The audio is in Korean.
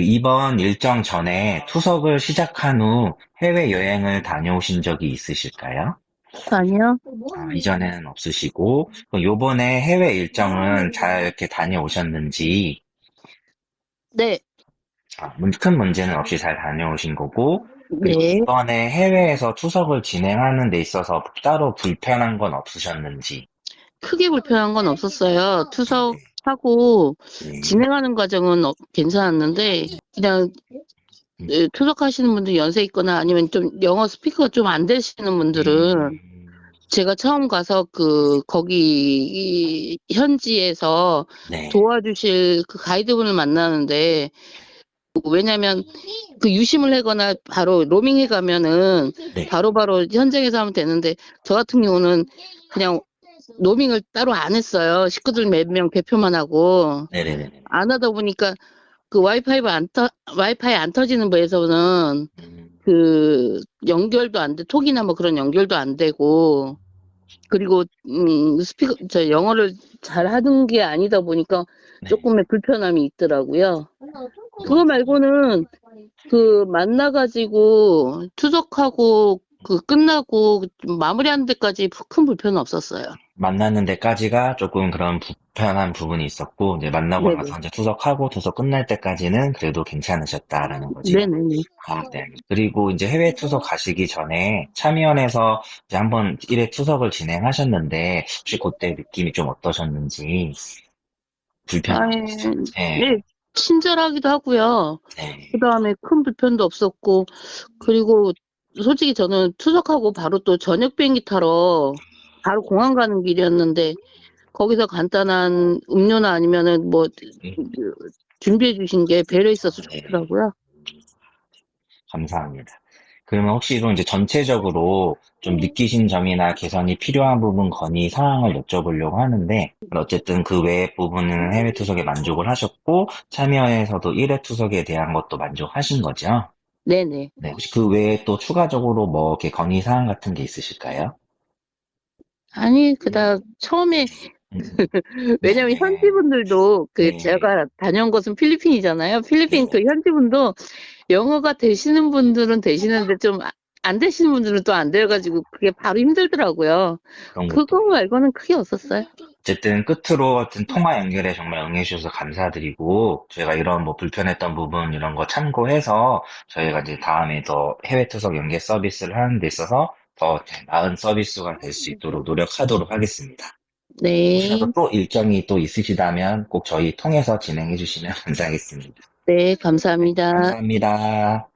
이번 일정 전에 투석을 시작한 후 해외여행을 다녀오신 적이 있으실까요? 아니요. 아, 이전에는 없으시고, 그럼 요번에 해외 일정은 잘 이렇게 다녀오셨는지, 네. 아, 문- 큰 문제는 없이 잘 다녀오신 거고, 그리고 네. 이번에 해외에서 투석을 진행하는 데 있어서 따로 불편한 건 없으셨는지. 크게 불편한 건 없었어요. 투석 하고 네. 진행하는 과정은 어- 괜찮았는데 그냥 음. 네, 투석하시는 분들 연세 있거나 아니면 좀 영어 스피커가 좀 안 되시는 분들은 음, 제가 처음 가서 그 거기 현지에서 네. 도와주실 그 가이드분을 만나는데 왜냐면 그 유심을 하거나 바로 로밍해 가면은 네. 바로바로 현장에서 하면 되는데 저 같은 경우는 그냥 로밍을 따로 안 했어요. 식구들 몇 명 대표만 하고 네네네. 안 하다 보니까 그 와이파이가 안 터, 와이파이 안 터지는 부에서는 음, 그 연결도 안 돼, 톡이나 뭐 그런 연결도 안 되고 그리고 음 스피커 저 영어를 잘 하는 게 아니다 보니까 네. 조금의 불편함이 있더라고요. 그거 말고는 그 만나가지고 투석하고 그 끝나고 마무리하는 데까지 큰 불편은 없었어요. 만나는 데까지가 조금 그런 불편한 부분이 있었고, 이제 만나고 네네. 나서 이제 투석하고 투석 끝날 때까지는 그래도 괜찮으셨다라는 거지. 네네네. 아, 네. 그리고 이제 해외 투석 가시기 전에 참여연에서 이제 한번 1회 투석을 진행하셨는데, 혹시 그때 느낌이 좀 어떠셨는지, 불편하셨어요? 네. 네, 친절하기도 하고요. 네. 그 다음에 큰 불편도 없었고, 그리고 솔직히 저는 투석하고 바로 또 저녁 비행기 타러 바로 공항 가는 길이었는데, 거기서 간단한 음료나 아니면은 뭐, 그 준비해 주신 게 배려 있어서 좋더라고요. 감사합니다. 그러면 혹시 좀 이제 전체적으로 좀 느끼신 점이나 개선이 필요한 부분 건의 사항을 여쭤보려고 하는데, 어쨌든 그 외의 부분은 해외 투석에 만족을 하셨고, 참여에서도 1회 투석에 대한 것도 만족하신 거죠? 네네. 네, 혹시 그 외에 또 추가적으로 뭐 이렇게 건의 사항 같은 게 있으실까요? 아니, 그다음 처음에 음, 왜냐면 네. 현지 분들도 그 네. 제가 다녀온 곳은 필리핀이잖아요. 필리핀 네. 그 현지 분도 영어가 되시는 분들은 되시는데 좀 안 되시는 분들은 또 안 돼가지고 그게 바로 힘들더라고요. 그런 것도. 그거 말고는 크게 없었어요. 어쨌든 끝으로 어떤 통화 연결에 정말 응해주셔서 감사드리고 저희가 이런 뭐 불편했던 부분 이런 거 참고해서 저희가 이제 다음에 더 해외 투석 연계 서비스를 하는 데 있어서 더 나은 서비스가 될 수 있도록 노력하도록 하겠습니다. 네. 혹시라도 또 일정이 또 있으시다면 꼭 저희 통해서 진행해 주시면 감사하겠습니다. 네, 감사합니다. 감사합니다.